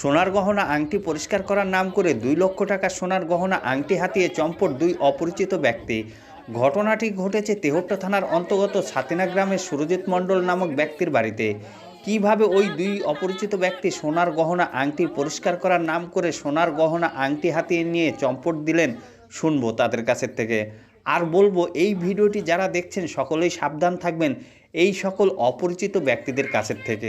সোনার গহনা আংটি পরিষ্কার করার নাম করে দুই লক্ষ টাকা সোনার গহনা আংটি হাতিয়ে চম্পট দুই অপরিচিত ব্যক্তি। ঘটনাটি ঘটেছে তেহট্টা থানার অন্তর্গত ছাতিনা গ্রামের সুরজিৎ মণ্ডল নামক ব্যক্তির বাড়িতে। কীভাবে ওই দুই অপরিচিত ব্যক্তি সোনার গহনা আংটি পরিষ্কার করার নাম করে সোনার গহনা আংটি হাতিয়ে নিয়ে চম্পট দিলেন, শুনব তাদের কাছের থেকে। আর বলব, এই ভিডিওটি যারা দেখছেন সকলেই সাবধান থাকবেন এই সকল অপরিচিত ব্যক্তিদের কাছের থেকে।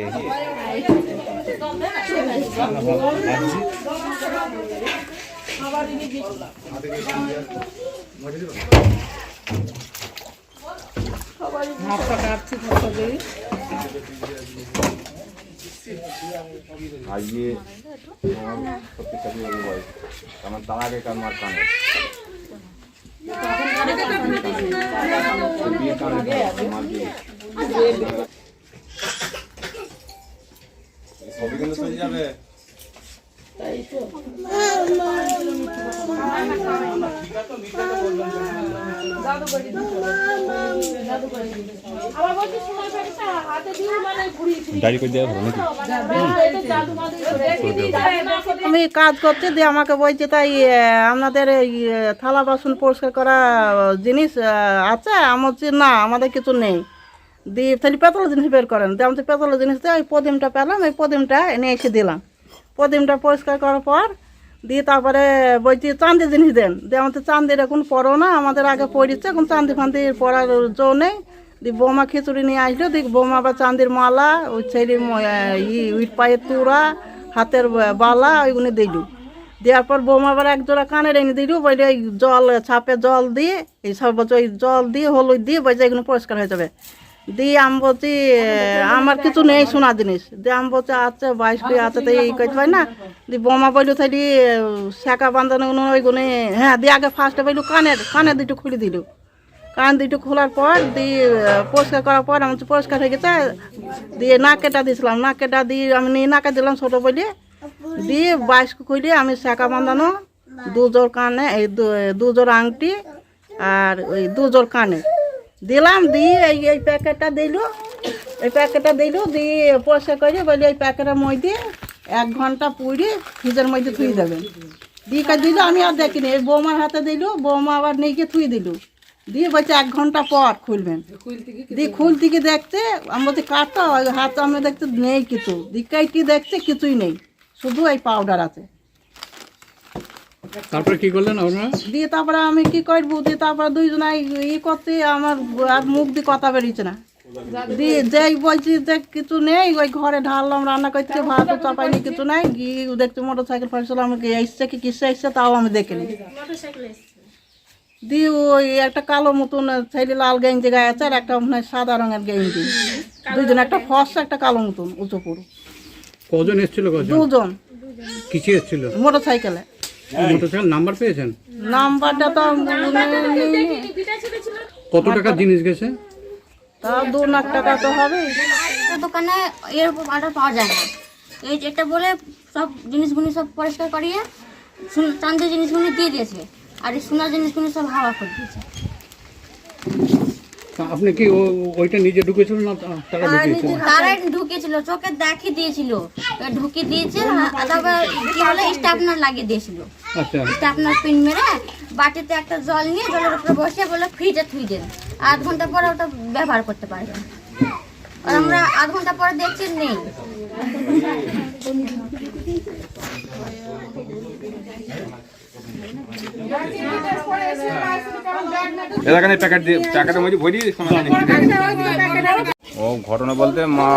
আজকে আমার প্রত্যেকটা দিয়ে ভাই আমার তার আগে কার মার কানে বিয়ে কানে মার বিয়ে আমি কাজ করছি, দিয়ে আমাকে বলছে, তাই আপনাদের এই থালা বাসন পরিষ্কার করা জিনিস আছে? আমার না, আমাদের কিছু নেই। দিয়ে তাহলে পেতলের জিনিস বের করেন। দিয়ে আমি তো পেতলের জিনিস দিয়ে ওই পদিমটা পেলাম ওই প্রদীমটা এনে এসে দিলাম। প্রদীমটা পরিষ্কার করার পর দিয়ে তারপরে বলছি চান্দি জিনিস দেন। দিয়ে আমাদের চান্দির এখন পড়ো না, আমাদের আগে পড়িচ্ছে এখন চান্দি ফান্দি পড়ার জো নেই। দিয়ে বৌমা খিচুড়ি নিয়ে আসলো, দিয়ে বৌমা বা চান্দির মালা, ওই ছেলে ই উইট পায়ের তুরা হাতের বালা, ওইগুলো দিল। দেওয়ার পর বৌমা আবার এক জোড়া কানের এনে দিল, বলে ওই জল, ছাপে জল দিয়ে, এই সব বলছে ওই জল দিয়ে, হলুদ দিয়ে, বলছে এগুলো পরিষ্কার হয়ে যাবে। দিয়ে আমি বলছি আমার কিছু নেই শোনা জিনিস। দিয়ে আমি বলছি আচ্ছা বাইশ করে আছে তো এই করতে পারি না? দিয়ে বোমা বলল তাহলে শেখা বান্ধানো হ্যাঁ দিয়ে আগে ফার্স্টে বলল কানের কানের দুটো খুলে দিলু। কান দুটো খোলার পর দিয়ে পরিষ্কার করার পর আমি পরিষ্কার হয়ে গেছে দিয়ে নাকেটা দিয়েছিলাম নাকেটা দিয়ে আমি নিয়ে নাকে দিলাম ছোটো বলে দিয়ে বাইশ খুলে আমি শেখা বাঁধানো দুজোর কানে এই দুজোর আংটি আর ওই দুজোর কানে। দিলাম, দিয়ে এই এই প্যাকেটটা দিল। এই প্যাকেটটা দিল, দিয়ে পরিষ্কার করে বলি, এই প্যাকেটের মধ্যে এক ঘণ্টা পুড়ে ফ্রিজের মধ্যে থুই দেবেন দিয়ে দিল, আমি আর দেখিনি। এই বৌমার হাতে দিল, বৌমা আবার নিয়ে থুই দিল। দিয়ে বলছে, এক ঘণ্টা পর খুলবেন। দিয়ে খুল থেকে দেখতে, আমি বলছি ওই হাত আমি দেখতে নেই কিছু। দিকাইটি দেখতে কিছুই নেই। শুধু এই পাউডার আছে। তারপরে কি করলেন আপনারা? দিয়ে তারপরে আমি কি করব দিয়ে তারপরে দুইজনাই ই করতে আমার আর মুখ দিয়ে কথা বেরিয়েছে না। দিয়ে যেই বলছি যে কিছু নেই ওই ঘরে ঢাললাম রান্না করতে ভাত চাপাইনি কিছু নাই গিয়ে দেখছি মোটর সাইকেল ফাইসল আমাকে এসছে কি কিসে এসছে তাও আমি দেখিনি দিয়ে ওই একটা কালো মতন ছেলে লাল গেঞ্জি গায়ে আছে আর একটা মনে হয় সাদা রঙের গেঞ্জি। দুইজন একটা ফর্সা একটা কালো মতন উঁচু পুরো। কজন এসেছিল কজন? দুজন। কিসে এসেছিল? মোটর সাইকেলে মোটরসাইকেল নাম্বার পেয়েছেন? নাম্বারটা তো কত টাকার জিনিস গেছে? তা দু লাখ টাকা তো হবে। দোকানে এরকম অর্ডার পাওয়া যায় না। এই যে এটা বলে সব জিনিসগুলি সব পরিষ্কার করিয়ে সোন- চাঁদের জিনিসগুলি দিয়ে দিয়েছে। আর এই সোনার জিনিসগুলি সব হাওয়া করে দিয়েছে। আপনি কি ওইটা নিজে ঢুকেছিলেন না তারা ঢুকিয়েছিল তারাই ঢুকিয়েছিল চোখে দেখিয়ে দিয়েছিল। ঢুকিয়ে দিয়েছে তারপর কি হলো স্টাফনার লাগিয়ে দিয়েছিল। আচ্ছা। স্টাফনার পিন মেরে বাটিতে একটা জল নিয়ে জলের উপরে বসে বলে ফ্রিজে থুই দেন। আধ ঘণ্টা পরে ওটা ব্যবহার করতে পারবেন আর আমরা আধ ঘণ্টা পরে দেখছি নেই। এলাকায় প্যাকেট দিয়ে, প্যাকেটের মধ্যে ভরি ও ঘটনা বলতে মা,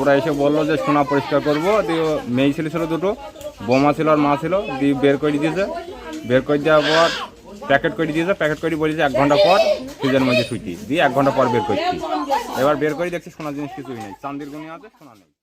ওরা এসে বলল যে সোনা পরিষ্কার করব, দিয়ে মেয়ে ছেলে ছিল দুটো, বোমা ছিল আর মা ছিল, দিয়ে বের করে দিয়েছে। বের করে দেওয়ার পর প্যাকেট করে দিয়েছে, প্যাকেট করে বলেছে এক ঘণ্টা পর ফ্রিজের মধ্যে ছুটি দিয়ে এক ঘণ্টা পর বের করছি। এবার বের করে দেখছি সোনার জিনিস কিছুই নেই চান্দির গুণি আছে, সোনা নেই।